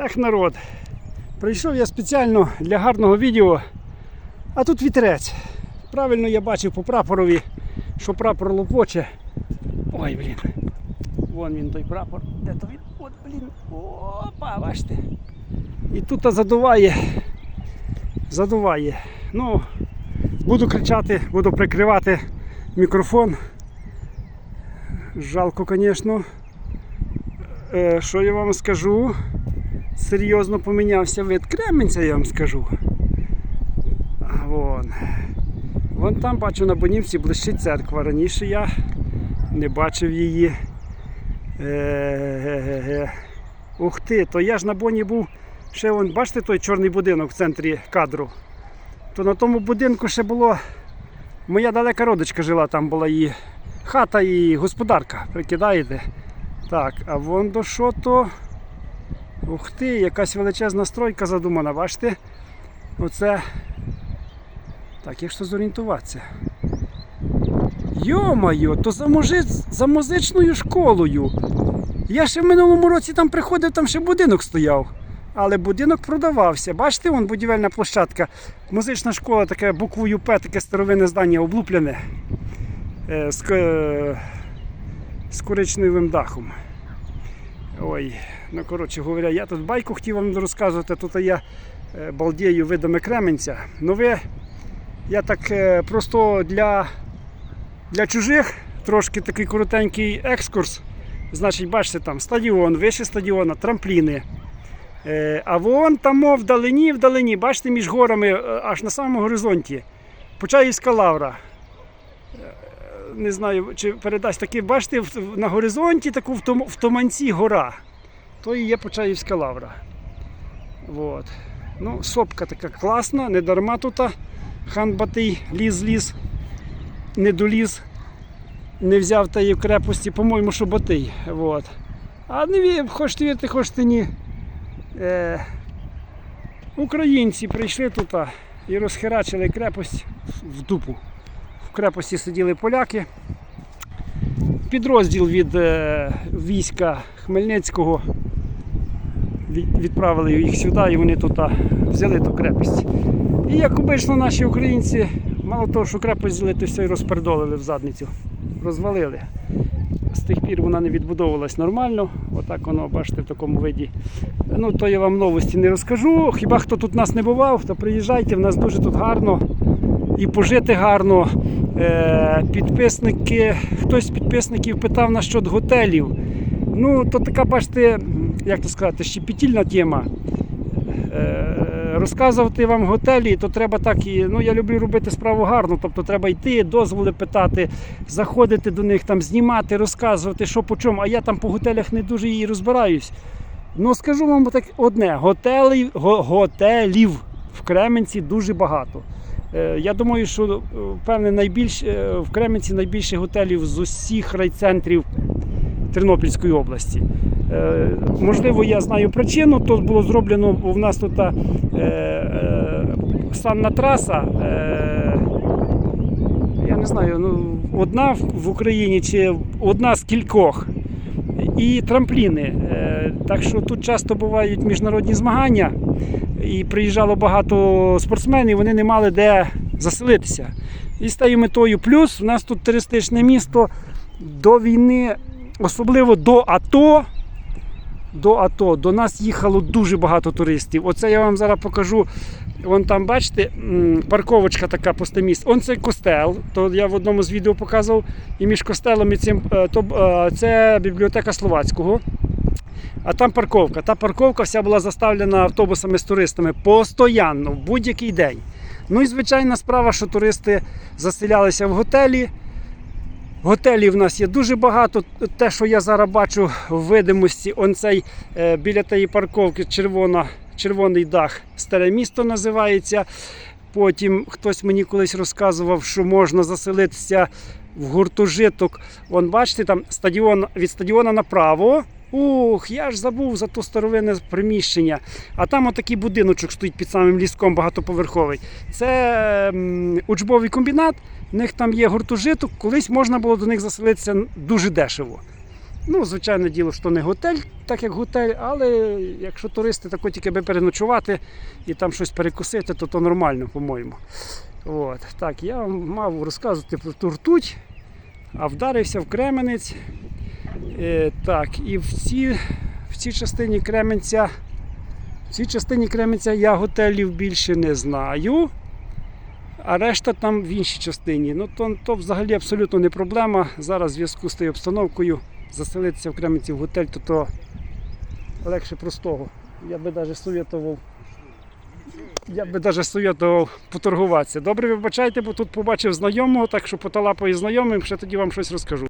Ех, народ. Прийшов я спеціально для гарного відео, а тут вітерець. Правильно я бачив по прапорові, що прапор лопоче. Ой, блін. Вон він той прапор. Де то він? От, блін. Опа, бачите. І тут задуває. Задуває. Ну, буду кричати, буду прикривати мікрофон. Жалко, звісно. Е, Що я вам скажу? Серйозно помінявся вид Кременця, я вам скажу. Вон. Вон там бачу на Бонівці блищить церква. Раніше я не бачив її. Е-ге-ге. Ух ти, то я ж на Боні був. Ще вон, бачите той чорний будинок в центрі кадру. То на тому будинку ще було. Моя далека родичка жила, там була її хата і господарка. Прикидаєте? Так, а вон до що то. Ух ти, якась величезна стройка задумана, бачите? Оце. Так, як ж зорієнтуватися? Йо-моє, то за, мужи... за музичною школою. Я ще в минулому році там приходив, там ще будинок стояв. Але будинок продавався. Бачите, вон будівельна площадка. Музична школа, таке буквою П, таке старовинне здання облуплене. Е, з, е, з коричневим дахом. Ой, ну коротше говоря, я тут байку хотів вам розказувати, тут я е, балдію видами Кременця. Ну ви, я так е, просто для, для чужих трошки такий коротенький екскурс. Значить, бачите, там стадіон, вище стадіона, трампліни. Е, а вон там вдалині, вдалині, бачите, між горами, аж на самому горизонті. Почаївська лавра. Не знаю, чи передасть таки, бачите, на горизонті таку в, в туманці гора. То і є Почаївська лавра. Вот. Ну, сопка така класна, не дарма тут хан Батий ліз-ліз, не доліз, не взяв тієї крепості, по-моєму, що Батий. Вот. А не хочете вірити, хочете ні. Е, українці прийшли тут і розхерачили крепость в дупу. Крепості сиділи поляки. Підрозділ від е, війська Хмельницького відправили їх сюди і вони тут взяли ту крепость. І як обично наші українці, мало того, що крепость взяли, то все й розпердолили в задницю, розвалили. З тих пір вона не відбудовувалась нормально. Отак воно, бачите, в такому виді. Ну, то я вам новості не розкажу. Хіба хто тут нас не бував, то приїжджайте, в нас дуже тут гарно і пожити гарно. Е, підписники, хтось з підписників питав насчет готелів. Ну, то така, бачите, як то сказати, щепетільна тема. Е, розказувати вам готелі, то треба так і. Ну, я люблю робити справу гарно. Тобто треба йти, дозволи питати, заходити до них, там, знімати, розказувати, що по чому. А я там по готелях не дуже і розбираюсь. Ну, скажу вам так одне: готелів, готелів в Кременці дуже багато. Е, Я думаю, що е, певне найбільш е, в Кременці найбільше готелів з усіх райцентрів Тернопільської області. Можливо, я знаю причину. Тут було зроблено у нас тут е, е, санна траса. Е, я не знаю, ну, одна в- в Україні чи одна з кількох. І трампліни. Е, Так що тут часто бувають міжнародні змагання, і приїжджало багато спортсменів, вони не мали де заселитися. І з метою плюс у нас тут туристичне місто до війни, особливо до АТО. До АТО до нас їхало дуже багато туристів. Оце я вам зараз покажу. Вон там, бачите, парковочка така постаміст. Он цей костел. То я в одному з відео показував. І між костелом і цим е, то, е, це бібліотека Словацького. А там парковка. Та парковка вся була заставлена автобусами з туристами постоянно, в будь-який день. Ну і звичайна справа, що туристи заселялися в готелі. Готелів в нас є дуже багато. Те, що я зараз бачу в видимості, он цей е, біля тієї парковки червона, червоний дах, старе місто називається. Потім хтось мені колись розказував, що можна заселитися в гуртожиток. Вон, бачите, там стадіон від стадіона направо. Ух, я ж забув за то старовинне приміщення. А там отакий будиночок стоїть під самим ліском багатоповерховий. Це учбовий комбінат. В них там є гуртожиток. Колись можна було до них заселитися дуже дешево. Ну, звичайне діло, що не готель, так як готель, але якщо туристи тако тільки би переночувати і там щось перекусити, то то нормально, по-моєму. От. Так, я мав розказувати про ту ртуть, а вдарився в Кременець. Е, так, і в цій, в цій частині Кременця. В цій частині Кременця я готелів більше не знаю. А решта там в іншій частині. Ну то, то взагалі абсолютно не проблема. Зараз в зв'язку з тією обстановкою заселитися в Кременці в готель, то, то легше простого. Я би навіть совєтував. Я би навіть совєтував поторгуватися. Добре, вибачайте, бо тут побачив знайомого, так що поталапаю знайомим, ще тоді вам щось розкажу.